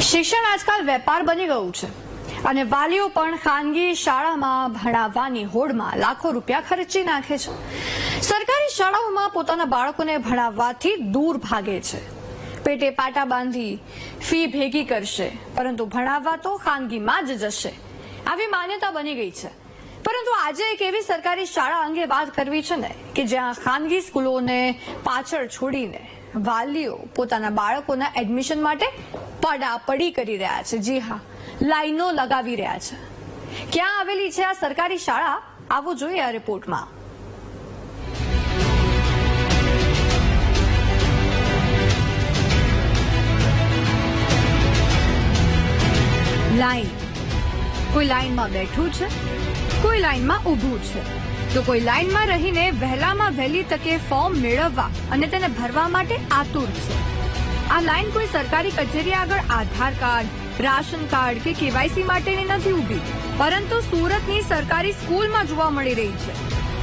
શિક્ષણ આજકાલ વેપાર બની ગયું છે. અને વાલીઓ પણ ખાનગી શાળામાં ભણાવવાની હોડમાં લાખો રૂપિયા ખર્ચી નાખે છે. સરકારી શાળાઓમાં પોતાના બાળકોને ભણાવવાથી દૂર ભાગે છે. પેટે પાટા બાંધી ફી ભેગી કરશે, પરંતુ ભણાવવા તો ખાનગીમાં જ જશે. આવી માન્યતા બની ગઈ છે. પરંતુ આજે એક એવી સરકારી શાળા અંગે વાત કરવી છે ને, કે જ્યાં ખાનગી સ્કૂલોને પાછળ છોડીને વાલીઓ પોતાના બાળકોના એડમિશન માટે પડાપડી કરી રહ્યા છે. જી હા, લાઈનો લગાવી રહ્યા છે. ક્યાં આવેલી છે આ સરકારી શાળા? આવું જોઈએ આ રિપોર્ટમાં. લાઈન. કોઈ લાઈનમાં બેઠું છે? કોઈ લાઈનમાં ઊભું છે. તો કોઈ લાઈનમાં રહીને વહેલામાં વહેલી તકે ફોર્મ મેળવવા અને તેને ભરવા માટે આતુર છે. આ લાઈન કોઈ સરકારી કચેરી આગળ આધાર કાર્ડ, રાશન કાર્ડ કે કેવાયસી માટેની નથી ઊભી. પરંતુ સુરતની સરકારી સ્કૂલમાં જોવા મળી રહી છે,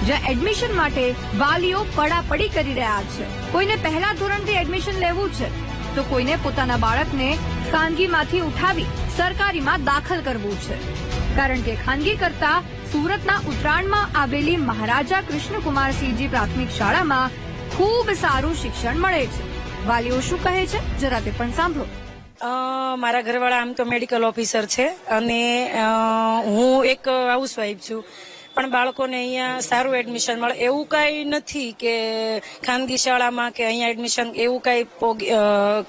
જ્યાં એડમિશન માટે વાલીઓ પડાપડી કરી રહ્યા છે. કોઈને પહેલા ધોરણથી એડમિશન લેવું છે, તો કોઈને પોતાના બાળકને ખાનગીમાંથી ઉઠાવી સરકારીમાં દાખલ કરવું છે. કારણ કે ખાનગી કરતા સુરતના ઉત્તરાયણમાં આવેલી મહારાજા કૃષ્ણકુમારસિંહજી પ્રાથમિક શાળામાં ખૂબ સારું શિક્ષણ મળે છે. વાલીઓ શું કહે છે? જરા તે પણ સાંભળો. મારા ઘરવાળા આમ તો મેડિકલ ઓફિસર છે અને હું એક હાઉસ વાઈફ છું. પણ બાળકોને અહીંયા સારું એડમિશન મળે. એવું કાંઈ નથી કે ખાનગી શાળામાં કે અહીંયા એડમિશન એવું કાંઈ પોગ-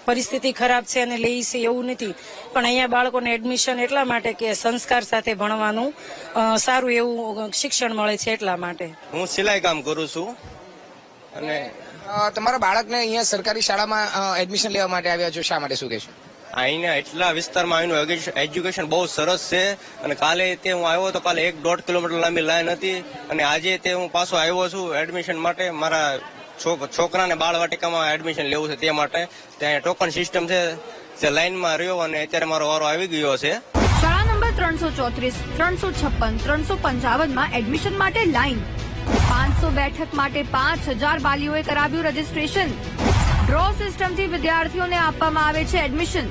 પરિસ્થિતિ ખરાબ છે અને લઈ છે એવું નથી. પણ અહીંયા બાળકોને એડમિશન એટલા માટે કે સંસ્કાર સાથે ભણવાનું સારું એવું શિક્ષણ મળે છે એટલા માટે. હું સિલાઈ કામ કરું છું અને તમારા બાળકને અહીંયા સરકારી શાળામાં એડમિશન લેવા માટે આવ્યા છો શા માટે શું કહેશો? અહીંના એટલા વિસ્તારમાં અહીંનું એજ્યુકેશન બહુ સરસ છે. અને કાલે તે હું આવ્યો તો કાલે એક દોઢ કિલોમીટર લાંબી લાઈન હતી. અને આજે તે હું પાછો આવ્યો છું એડમિશન માટે. મારા છોક- છોકરાને બાળવાટિકામાં એડમિશન લેવું છે તે માટે. ત્યાં ટોકન સિસ્ટમ છે તે લાઈનમાં રહ્યો અને અત્યારે મારો વારો આવી ગયો છે. શાળા નંબર ત્રણસો ચોત્રીસ ત્રણસો છપ્પન ત્રણસો પંચાવનમાં એડમિશન માટે લાઈન. પાંચસો બેઠક માટે પાંચ હજાર વાલીઓએ કરાવ્યું રજીસ્ટ્રેશન. ડ્રો સિસ્ટમથી વિદ્યાર્થીઓને આપવામાં આવે છે એડમિશન.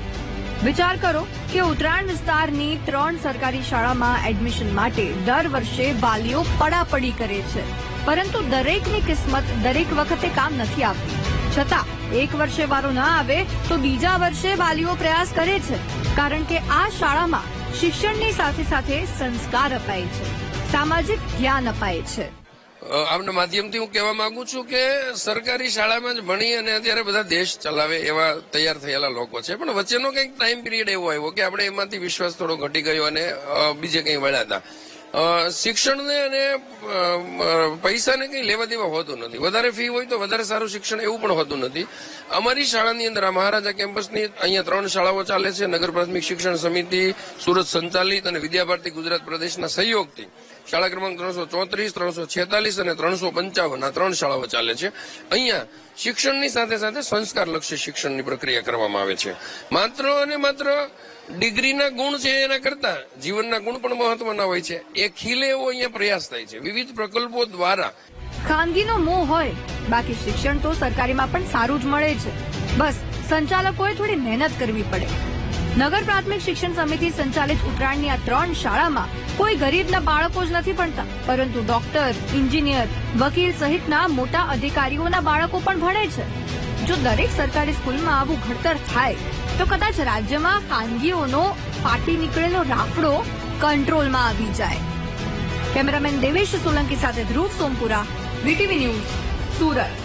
વિચાર કરો કે ઉત્તરાયણ વિસ્તારની ત્રણ સરકારી શાળામાં એડમિશન માટે દર વર્ષે વાલીઓ પડાપડી કરે છે. પરંતુ દરેકની કિસ્મત દરેક વખતે કામ નથી આવતી. છતાં, એક વર્ષે વારો ના આવે તો બીજા વર્ષે વાલીઓ પ્રયાસ કરે છે. કારણ કે આ શાળામાં શિક્ષણની સાથે સાથે સંસ્કાર અપાય છે. સામાજિક જ્ઞાન અપાય છે. આપના માધ્યમથી હું કહેવા માંગુ છું કે સરકારી શાળામાં જ ભણી અને અત્યારે બધા દેશ ચલાવે એવા તૈયાર થયેલા લોકો છે. પણ વચ્ચેનો કંઈક ટાઈમ પીરિયડ એવો આવ્યો કે આપણે એમાંથી વિશ્વાસ થોડો ઘટી ગયો અને બીજે કંઈ વળ્યા હતા. શિક્ષણને અને પૈસાને કંઈ લેવા દેવા હોતું નથી. વધારે ફી હોય તો વધારે સારું શિક્ષણ એવું પણ હોતું નથી. અમારી શાળાની અંદર મહારાજા કેમ્પસની અહીંયા ત્રણ શાળાઓ ચાલે છે. નગર પ્રાથમિક શિક્ષણ સમિતિ, સુરત સંચાલિત અને વિદ્યાભારતી ગુજરાત પ્રદેશના સહયોગથી. શાળા ક્રમાંક ત્રણસો ચોત્રીસ, ત્રણસો છેતાલીસ અને ત્રણસો પંચાવન. આ ત્રણ શાળાઓ ચાલે છે. અહીંયા શિક્ષણની સાથે સાથે સંસ્કારલક્ષી શિક્ષણની પ્રક્રિયા કરવામાં આવે છે. માત્ર અને માત્ર ડિગ્રીના ગુણ છે એના કરતા જીવનના ગુણ પણ મહત્વના હોય છે. એ ખીલે એવો અહીંયા પ્રયાસ થાય છે. વિવિધ પ્રકલ્પો દ્વારા ખાનગીનો મોહ હોય, બાકી શિક્ષણ તો સરકારીમાં પણ સારું જ મળે છે. બસ, સંચાલકોએ થોડી મહેનત કરવી પડે. નગર પ્રાથમિક શિક્ષણ સમિતિ સંચાલિત ઉત્તરાયણની આ ત્રણ શાળામાં કોઈ ગરીબના બાળકો જ નથી ભણતા. પરંતુ ડોક્ટર, એન્જિનિયર, વકીલ સહિતના મોટા અધિકારીઓના બાળકો પણ ભણે છે. જો દરેક સરકારી સ્કૂલમાં આવું ઘડતર થાય, તો કદાચ રાજ્યમાં ખાનગીઓનો ફાટી નીકળેલો રાફડો કંટ્રોલમાં આવી જાય. કેમેરામેન દેવેશ સોલંકી સાથે ધ્રુવ સોમપુરા, વીટીવી ન્યૂઝ, સુરત.